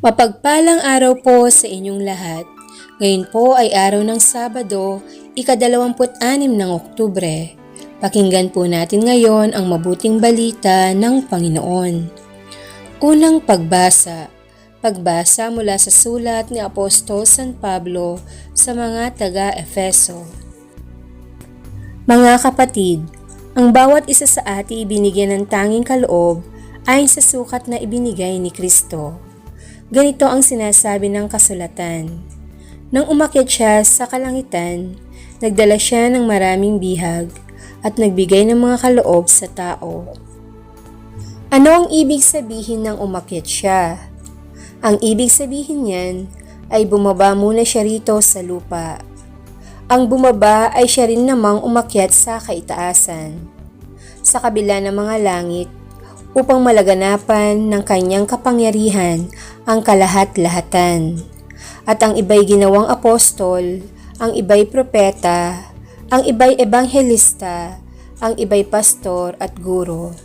Mapagpalang araw po sa inyong lahat. Ngayon po ay araw ng Sabado, ikadalawamput-anim ng Oktubre. Pakinggan po natin ngayon ang mabuting balita ng Panginoon. Unang pagbasa. Pagbasa mula sa sulat ni Apostol San Pablo sa mga taga-Efeso. Mga kapatid, ang bawat isa sa ati ibinigyan ng tanging kaloob ayon sa sukat na ibinigay ni Kristo. Ganito ang sinasabi ng kasulatan. Nang umakyat siya sa kalangitan, nagdala siya ng maraming bihag at nagbigay ng mga kaloob sa tao. Ano ang ibig sabihin ng umakyat siya? Ang ibig sabihin niyan ay bumaba muna siya rito sa lupa. Ang bumaba ay siya rin namang umakyat sa kaitaasan, sa kabila ng mga langit upang malaganapan ng kanyang kapangyarihan ang kalahat-lahatan. At ang iba'y ginawang apostol, ang iba'y propeta, ang iba'y ebanghelista, ang iba'y pastor at guro.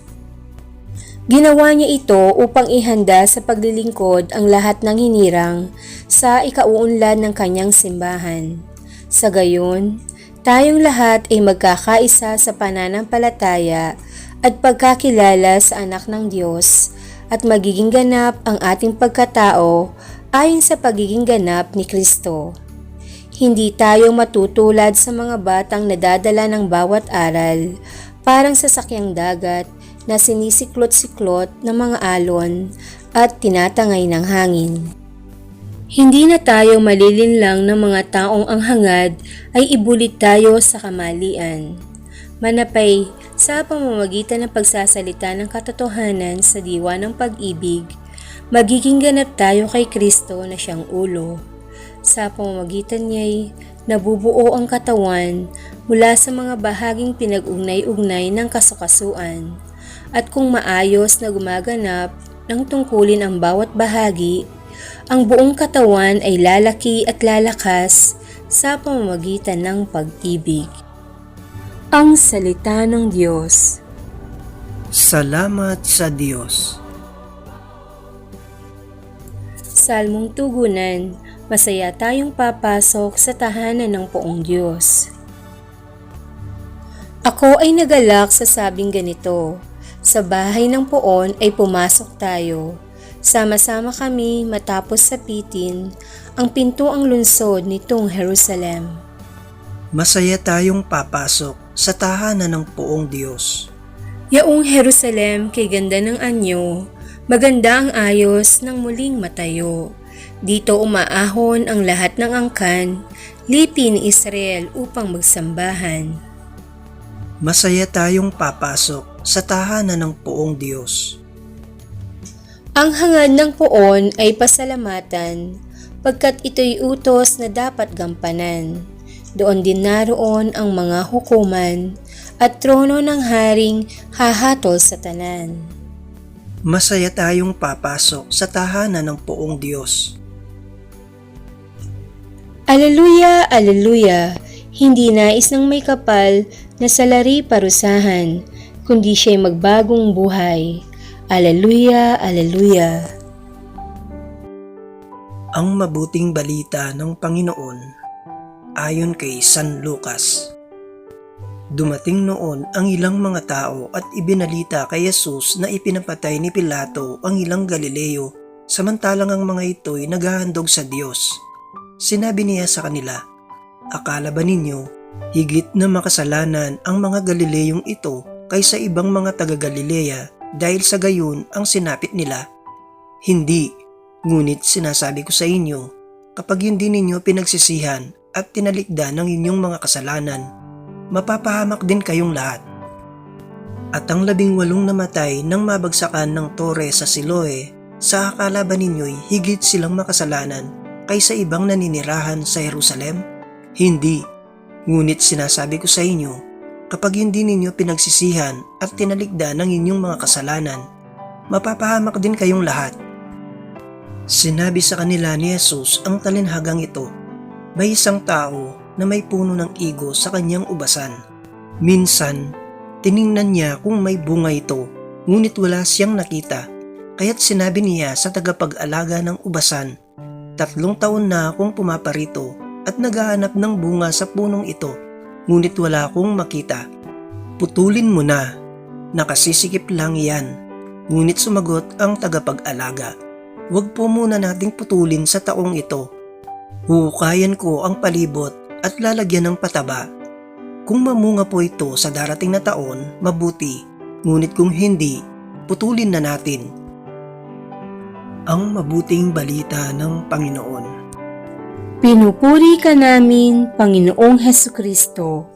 Ginawa niya ito upang ihanda sa paglilingkod ang lahat ng hinirang sa ikauunlad ng kanyang simbahan. Sa gayon, tayong lahat ay magkakaisa sa pananampalataya at pagkakilala sa anak ng Diyos at magiging ganap ang ating pagkatao ayon sa pagiging ganap ni Kristo. Hindi tayo matutulad sa mga batang nadadala ng bawat aral, parang sasakyang dagat na sinisiklot-siklot ng mga alon at tinatangay ng hangin. Hindi na tayo malilinlang ng mga taong ang hangad ay ibulit tayo sa kamalian. Manapay sa pamamagitan ng pagsasalita ng katotohanan sa diwa ng pag-ibig, magiging ganap tayo kay Kristo na siyang ulo. Sa pamamagitan niya'y nabubuo ang katawan mula sa mga bahaging pinag-ugnay-ugnay ng kasukasuan at kung maayos na gumaganap ng tungkulin ang bawat bahagi, ang buong katawan ay lalaki at lalakas sa pamamagitan ng pag-ibig. Ang Salita ng Diyos Salamat sa Diyos. Salmong Tugunan Masaya tayong papasok sa tahanan ng poong Diyos. Ako ay nagalak sa sabing ganito, sa bahay ng poon ay pumasok tayo. Sama-sama kami matapos sapitin ang pintuang lunsod nitong Jerusalem. Masaya tayong papasok sa tahanan ng poong Diyos. Yaong Jerusalem kay ganda ng anyo, maganda ang ayos ng muling matayo. Dito umaahon ang lahat ng angkan, lipi ni Israel upang magsambahan. Masaya tayong papasok sa tahanan ng poong Diyos. Ang hangad ng poon ay pasalamatan, pagkat ito'y utos na dapat gampanan. Doon din naroon ang mga hukuman at trono ng haring hahatol sa tanan. Masaya tayong papasok sa tahanan ng poong Diyos. Aleluya, aleluya, hindi nais ng may kapal na salari parusahan, kundi siya'y magbagong buhay. Aleluya, aleluya. Ang mabuting balita ng Panginoon ayon kay San Lucas. Dumating noon ang ilang mga tao at ibinalita kay Jesus na ipinapatay ni Pilato ang ilang Galileo samantalang ang mga ito'y naghahandog sa Diyos. Sinabi niya sa kanila, Akala ba ninyo, higit na makasalanan ang mga Galileyong ito kaysa ibang mga taga-Galilea dahil sa gayon ang sinapit nila? Hindi, ngunit sinasabi ko sa inyo, kapag hindi ninyo pinagsisihan at tinalikdan ng inyong mga kasalanan, mapapahamak din kayong lahat. At ang labing walong namatay nang mabagsakan ng tore sa Siloe, sa akala ba ninyo'y higit silang makasalanan kaysa ibang naninirahan sa Jerusalem? Hindi. Ngunit sinasabi ko sa inyo, kapag hindi ninyo pinagsisihan at tinalikdan ng inyong mga kasalanan, mapapahamak din kayong lahat. Sinabi sa kanila ni Jesus ang talinhagang ito, may isang tao na may puno ng igo sa kanyang ubasan. Minsan, tiningnan niya kung may bunga ito, ngunit wala siyang nakita Kaya't sinabi niya sa tagapag-alaga ng ubasan, Tatlong taon na akong pumaparito at naghahanap ng bunga sa punong ito, ngunit wala akong makita. Putulin mo na, nakasisikip lang yan. Ngunit sumagot ang tagapag-alaga, Huwag po muna nating putulin sa taong ito. Huhukayan ko ang palibot at lalagyan ng pataba. Kung mamunga po ito sa darating na taon, mabuti. Ngunit kung hindi, putulin na natin. Ang mabuting balita ng Panginoon. Pinupuri ka namin, Panginoong Heso Kristo.